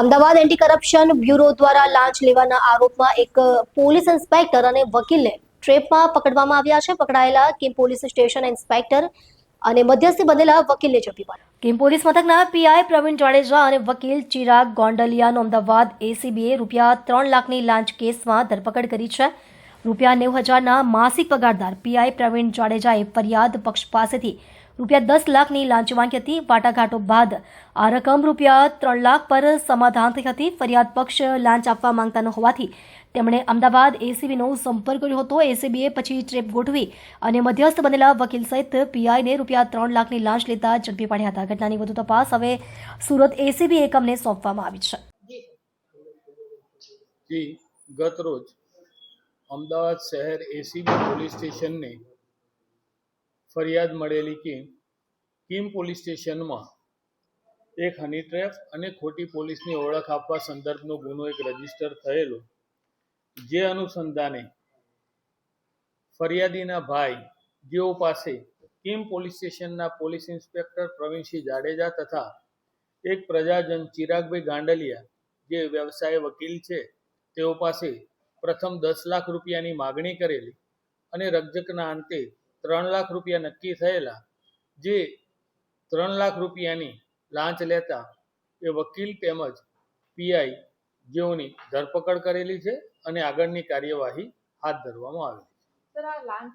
Ahmedabad anti corruption bureau દ્વારા લાંચ લેવાના આરોપમાં એક પોલીસ ઇન્સ્પેક્ટર અને વકીલને ટ્રેપમાં પકડવામાં આવ્યા છે. પકડાયેલા કિમ પોલીસ સ્ટેશન ઇન્સ્પેક્ટર અને મધ્યસ્થી બનેલા વકીલને ઝડપી પાડ્યા. કિમ પોલીસ મથકના પીઆઈ પ્રવીણ જાડેજા અને વકીલ ચિરાગ ગોંડલિયાનો અમદાવાદ એસીબીએ રૂપિયા ત્રણ લાખની લાંચ કેસમાં ધરપકડ કરી છે. રૂપિયા નેવું હજારના માસિક પગારદાર પીઆઈ પ્રવીણ જાડેજાએ ફરિયાદ પક્ષ પાસેથી રૂપિયા દસ લાખની લાંચ માંગી હતી. વાટાઘાટો બાદ આ રકમ રૂપિયા ત્રણ લાખ પર સમાધાન થઈ હતી. ફરિયાદ પક્ષ લાંચ આપવા માંગતા ન હોવાથી તેમણે અમદાવાદ એસીબીનો સંપર્ક કર્યો હતો. એસીબીએ પછી ટ્રેપ ગોઠવી અને મધ્યસ્થ બનેલા વકીલ સહિત પીઆઈને રૂપિયા ત્રણ લાખની લાંચ લેતા ઝડપી પાડ્યા હતા. ઘટનાની વધુ તપાસ હવે સુરત એસીબી એકમને સોંપવામાં આવી છે. ગત રોજ અમદાવાદ શહેર એસીબી પોલીસ સ્ટેશનને ફરિયાદ મળેલી કે કિમ પોલીસ સ્ટેશનમાં એક હની ટ્રેપ અને ખોટી પોલીસની ઓળખ આપવા સંદર્ભનો ગુનો એક રજિસ્ટર થયેલો, જે અનુસંધાને ફરિયાદીના ભાઈ, જેઓ પાસે કિમ પોલીસ સ્ટેશનના પોલીસ ઇન્સ્પેક્ટર પ્રવીણસિંહ જાડેજા તથા એક પ્રજાજન ચિરાગભાઈ ગાંડલિયા, જે વ્યવસાય વકીલ છે, તેઓ પાસે પ્રથમ દસ લાખ રૂપિયાની માગણી કરેલી અને રકજકના અંતે ત્રણ લાખ રૂપિયા નક્કી થયેલા. જે ત્રણ લાખ રૂપિયાની લાંચ લેતા એ વકીલ તેમજ પીઆઈ જેઓની ધરપકડ કરેલી છે અને આગળની કાર્યવાહી હાથ ધરવામાં આવી સર, આ લાંચ